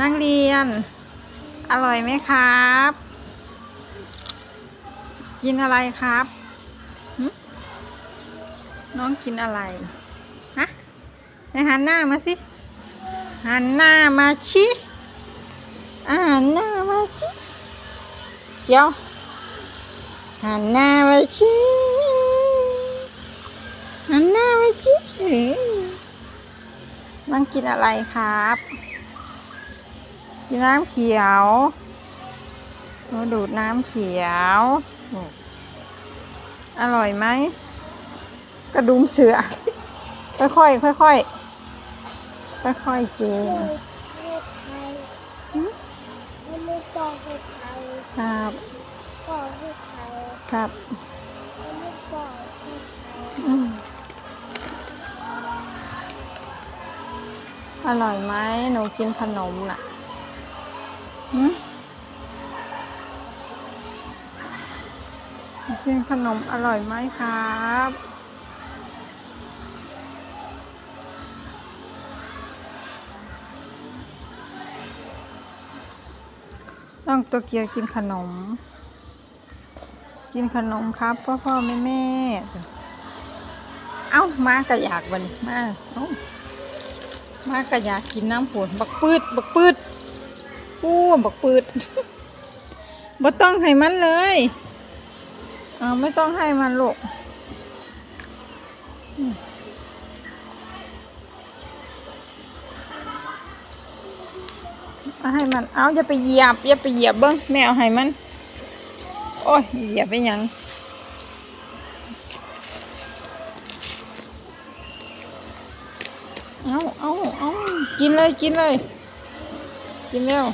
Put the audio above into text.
นักเรียน อร่อยไหมครับ กินอะไรครับน้องกินอะไร ฮะไหนหันหน้ามาสิ หันหน้ามาชิอ่าหันหน้ามาชิเดี๋ยวหันหน้ามาชิหันหน้ามาชี้น้องกินอะไรครับ กินน้ำเขียวหนูดูดน้ำเขียวอืมอร่อยไหม กระดุมเสือ ค่อยๆค่อยๆค่อยๆกินหืมไม่ต้องให้ใครครับก็ให้ใครครับไม่ต้องให้ใครอืมอร่อยไหมหนูกินขนมน่ะหืมหนู กินขนมอร่อยไหมครับ ต้องตัวเกียวกินขนม กินขนมครับพ่อพ่อแม่แม่ เอ้า มากระยากบันมา เอ้ามากระยากกินน้ำผลบักปืด บักปืด อู้บักปืดบ่ต้องให้มันเลยเอาไม่ต้องให้มันลูกอืมาให้มัน เอาอย่าไปเหยียบอย่าไปเหยียบเบิ้งแม่เอาให้มัน โอ้ยเหยียบไปยังเอาเอาเอากินเลย กินเลย กินแล้ว